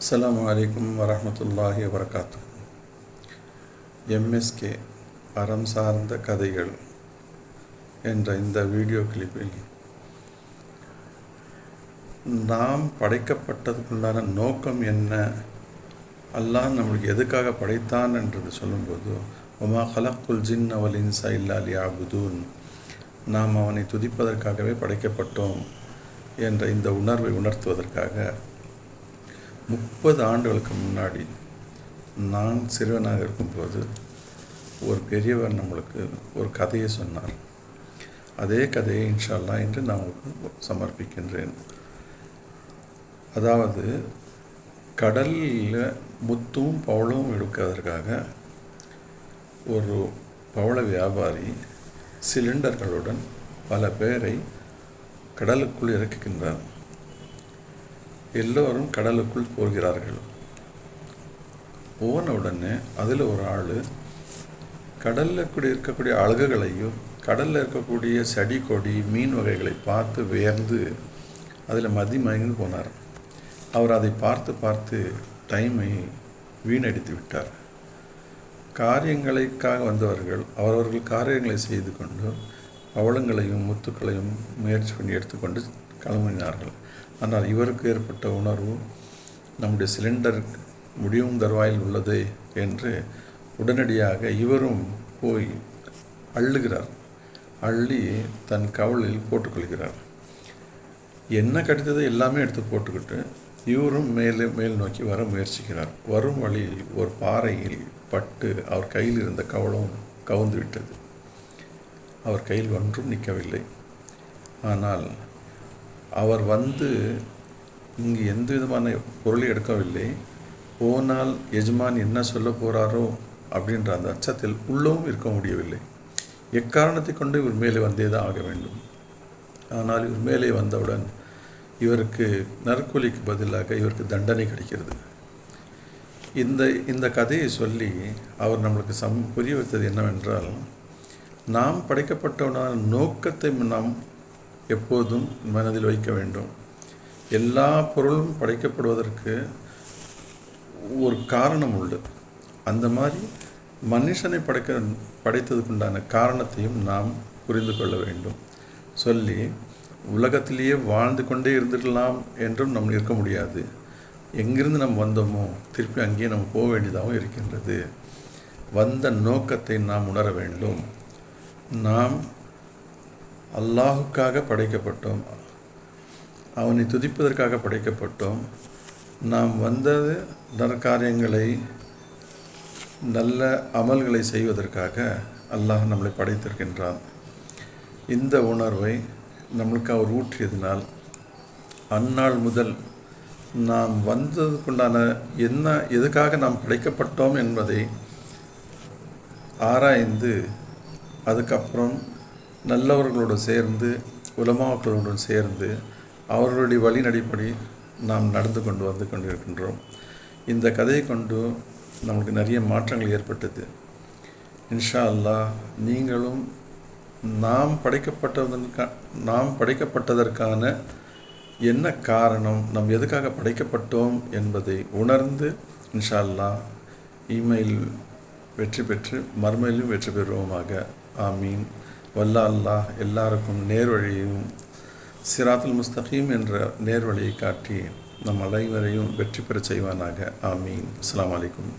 அஸ்லாம் வலைக்கம் வரமத்துல்லாஹி வரகாத்து எம்எஸ்கே அறம் சார்ந்த கதைகள் என்ற இந்த வீடியோ கிளிப்பில் நாம் படைக்கப்பட்டதுக்குண்டான நோக்கம் என்ன? அல்லாஹ் நம்மளுக்கு எதுக்காக படைத்தான் என்றது சொல்லும்போது உமா ஹலக்குல் ஜின் அவல் இன்சா இல்லா நாம் அவனை துதிப்பதற்காகவே படைக்கப்பட்டோம் என்ற இந்த உணர்வை உணர்த்துவதற்காக முப்பது ஆண்டுகளுக்கு முன்னாடி நான் சிறுவனாக இருக்கும்போது ஒரு பெரியவர் நம்மளுக்கு ஒரு கதையை சொன்னார். அதே கதையை இன்ஷால்லா என்று நான் உங்களுக்கு சமர்ப்பிக்கின்றேன். அதாவது கடலில் முத்தும் பவளவும் எடுக்கிறதற்காக ஒரு பவள வியாபாரி சிலிண்டர்களுடன் பல பேரை கடலுக்குள் இறக்குகின்றார் எல்லோரும் கடலுக்குள் போகிறார்கள். போன உடனே அதில் ஒரு ஆள் கடலில் கூட இருக்கக்கூடிய அழகுகளையும் கடலில் இருக்கக்கூடிய செடி கொடி மீன் வகைகளை பார்த்து வியர்ந்து அதில் மதி மயங்கி போனார். அவர் அதை பார்த்து பார்த்து டைமை வீணடித்து விட்டார். காரியங்களுக்காக வந்தவர்கள் அவரவர்கள் காரியங்களை செய்து கொண்டு அவலங்களையும் முத்துக்களையும் முயற்சி பண்ணி எடுத்துக்கொண்டு கிளம்பினார்கள். ஆனால் இவருக்கு ஏற்பட்ட உணர்வு நம்முடைய சிலிண்டர் முடியும் தருவாயில் உள்ளது என்று உடனடியாக இவரும் போய் அள்ளுகிறார். அள்ளி தன் கவலில் போட்டுக்கொள்கிறார். என்ன கிடைத்ததோ எல்லாமே எடுத்து போட்டுக்கிட்டு இவரும் மேலே மேல் நோக்கி வர முயற்சிக்கிறார். வரும் வழியில் ஒரு பாறையில் பட்டு அவர் கையில் இருந்த கவலம் கவுந்து விட்டது அவர் கையில் ஒன்றும் நிற்கவில்லை. ஆனால் அவர் வந்து இங்கு எந்த விதமான பொருளை எடுக்கவில்லை. போனால் எஜமான் என்ன சொல்ல போகிறாரோ அப்படின்ற அந்த அச்சத்தில் உள்ளவும் இருக்க முடியவில்லை. எக்காரணத்தை கொண்டு இவர் மேலே வந்தே தான் ஆக வேண்டும். ஆனால் இவர் மேலே வந்தவுடன் இவருக்கு நற்கூலிக்கு பதிலாக இவருக்கு தண்டனை கிடைக்கிறது. இந்த இந்த கதையை சொல்லி அவர் நம்மளுக்கு சம் புரிய வைத்தது என்னவென்றால் நாம் படைக்கப்பட்டவனான நோக்கத்தை நாம் எப்போதும் மனதில் வைக்க வேண்டும். எல்லா பொருளும் படைக்கப்படுவதற்கு ஒரு காரணம் உண்டு. அந்த மாதிரி மனுஷனை படைக்க படைத்ததுக்குண்டான காரணத்தையும் நாம் புரிந்து கொள்ள வேண்டும். சொல்லி உலகத்திலேயே வாழ்ந்து கொண்டே இருந்துடலாம் என்றும் நம்ம இருக்க முடியாது. எங்கிருந்து நம்ம வந்தோமோ திருப்பி அங்கேயே நம்ம போக வேண்டியதாகவும் இருக்கின்றது. வந்த நோக்கத்தை நாம் உணர வேண்டும். நாம் அல்லாஹுக்காக படைக்கப்பட்டோம். அவனை துதிப்பதற்காக படைக்கப்பட்டோம். நாம் வந்தது நற்காரியங்களை நல்ல அமல்களை செய்வதற்காக அல்லாஹ் நம்மளை படைத்திருக்கின்றான். இந்த உணர்வை நம்மளுக்கு அவர் ஊற்றியதினால் அந்நாள் முதல் நாம் வந்ததுக்குண்டான என்ன எதுக்காக நாம் படைக்கப்பட்டோம் என்பதை ஆராய்ந்து அதுக்கப்புறம் நல்லவர்களோடு சேர்ந்து உலமாக்களுடன் சேர்ந்து அவர்களுடைய வழிநடைப்படி நாம் நடந்து கொண்டு வந்து கொண்டிருக்கின்றோம். இந்த கதையை கொண்டு நமக்கு நிறைய மாற்றங்கள் ஏற்பட்டது. இன்ஷா அல்லாஹ் நீங்களும் நாம் படைக்கப்பட்டதற்கா நாம் படைக்கப்பட்டதற்கான என்ன காரணம் நாம் எதுக்காக படைக்கப்பட்டோம் என்பதை உணர்ந்து இன்ஷா அல்லா இமெயில் வெற்றி பெற்று மறுமையிலும் வெற்றி பெறுவோமாக. ஆமீன். வல்ல அல்லாஹ் எல்லாருக்கும் நேர்வழியையும் சிராத்துல் முஸ்தகீம் என்ற நேர்வழியை காட்டி நம் அனைவரையும் வெற்றி பெற செய்வானாக. ஆமீன். அஸ்லாம் வலைக்கம்